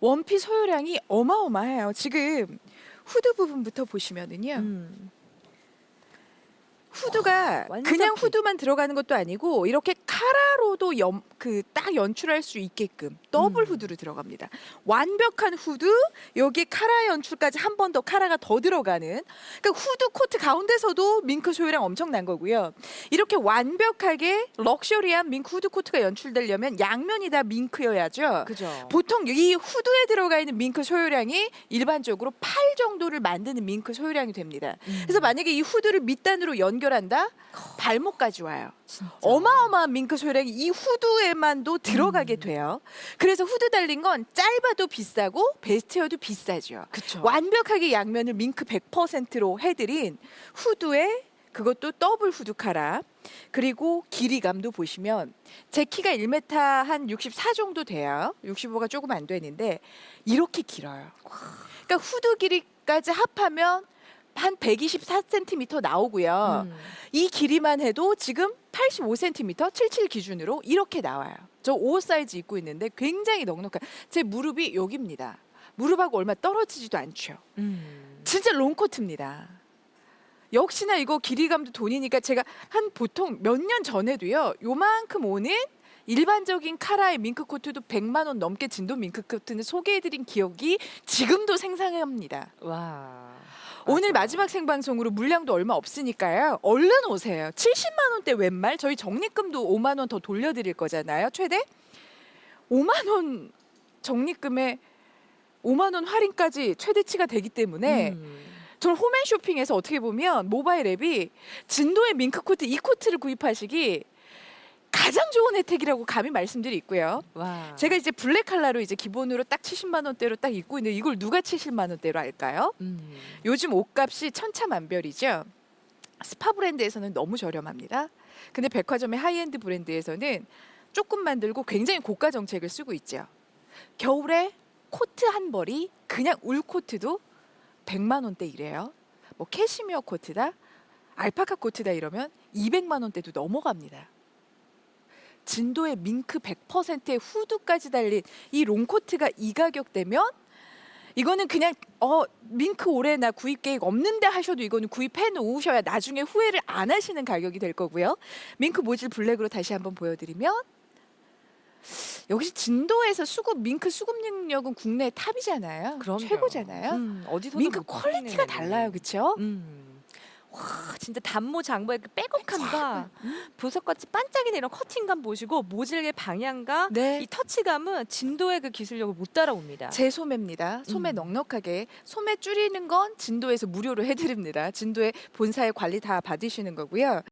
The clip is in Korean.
원피 소요량이 어마어마해요. 지금 후드 부분부터 보시면은요. 음. 후드가 완전 그냥 핏. 후드만 들어가는 것도 아니고 이렇게 카라로도 그 딱 연출할 수 있게끔 더블 음. 후드로 들어갑니다. 완벽한 후드 여기 카라 연출까지 한 번 더 카라가 더 들어가는 그러니까 후드 코트 가운데서도 밍크 소유량 엄청난 거고요. 이렇게 완벽하게 럭셔리한 밍크 후드 코트가 연출되려면 양면이 다 밍크여야죠. 그죠. 보통 이 후드에 들어가 있는 밍크 소요량이 일반적으로 8 정도를 만드는 밍크 소요량이 됩니다. 음. 그래서 만약에 이 후드를 밑단으로 연결 한다? 발목까지 와요. 어마어마한 밍크 소요량이 이 후드에만도 들어가게 음. 돼요. 그래서 후드 달린 건 짧아도 비싸고 베스트여도 비싸죠. 그쵸. 완벽하게 양면을 밍크 100%로 해드린 후드에 그것도 더블 후드 카라 그리고 길이감도 보시면 제 키가 1m 한 64 정도 돼요. 65가 조금 안 되는데 이렇게 길어요. 그러니까 후드 길이까지 합하면 한 124cm 나오고요. 음. 이 길이만 해도 지금 85cm 77 기준으로 이렇게 나와요. 저5 사이즈 입고 있는데 굉장히 넉넉한 제 무릎이 여기입니다. 무릎하고 얼마 떨어지지도 않죠. 음. 진짜 롱코트입니다. 역시나 이거 길이감도 돈이니까 제가 한 보통 몇 년 전에도요. 요만큼 오는 일반적인 카라의 밍크 코트도 100만 원 넘게 진도 밍크 코트는 소개해드린 기억이 지금도 생생합니다. 와. 오늘. 마지막 생방송으로 물량도 얼마 없으니까요. 얼른 오세요. 70만 원대 웬말 저희 적립금도 5만 원 더 돌려드릴 거잖아요. 최대 5만 원 적립금에 5만 원 할인까지 최대치가 되기 때문에 음. 저는 홈앤 쇼핑에서 어떻게 보면 모바일 앱이 진도의 밍크 코트 이 코트를 구입하시기 가장 좋은 혜택이라고 감히 말씀드리고요. 와. 제가 이제 블랙 칼라로 이제 기본으로 딱 70만 원대로 딱 입고 있는데 이걸 누가 70만 원대로 할까요? 음. 요즘 옷값이 천차만별이죠. 스파 브랜드에서는 너무 저렴합니다. 근데 백화점의 하이엔드 브랜드에서는 조금 만들고 굉장히 고가 정책을 쓰고 있죠. 겨울에 코트 한 벌이 그냥 울 코트도 100만 원대 이래요. 뭐 캐시미어 코트다, 알파카 코트다 이러면 200만 원대도 넘어갑니다. 진도의 밍크 100%의 후드까지 달린 이 롱코트가 이 가격대면 이거는 그냥 어 밍크 올해 나 구입 계획 없는데 하셔도 이거는 구입해 놓으셔야 나중에 후회를 안 하시는 가격이 될 거고요. 밍크 모질 블랙으로 다시 한번 보여드리면 역시 진도에서 수급 밍크 수급 능력은 국내 탑이잖아요. 그럼요. 최고잖아요. 음, 어디서 밍크 퀄리티가 달라요, 그렇죠? 음. 와, 진짜 단모 장모의 그 빼곡함과 보석같이 반짝이는 이런 커팅감 보시고 모질의 방향과 네. 이 터치감은 진도의 그 기술력을 못 따라옵니다. 제 소매입니다. 소매 음. 넉넉하게 소매 줄이는 건 진도에서 무료로 해드립니다. 진도의 본사의 관리 다 받으시는 거고요.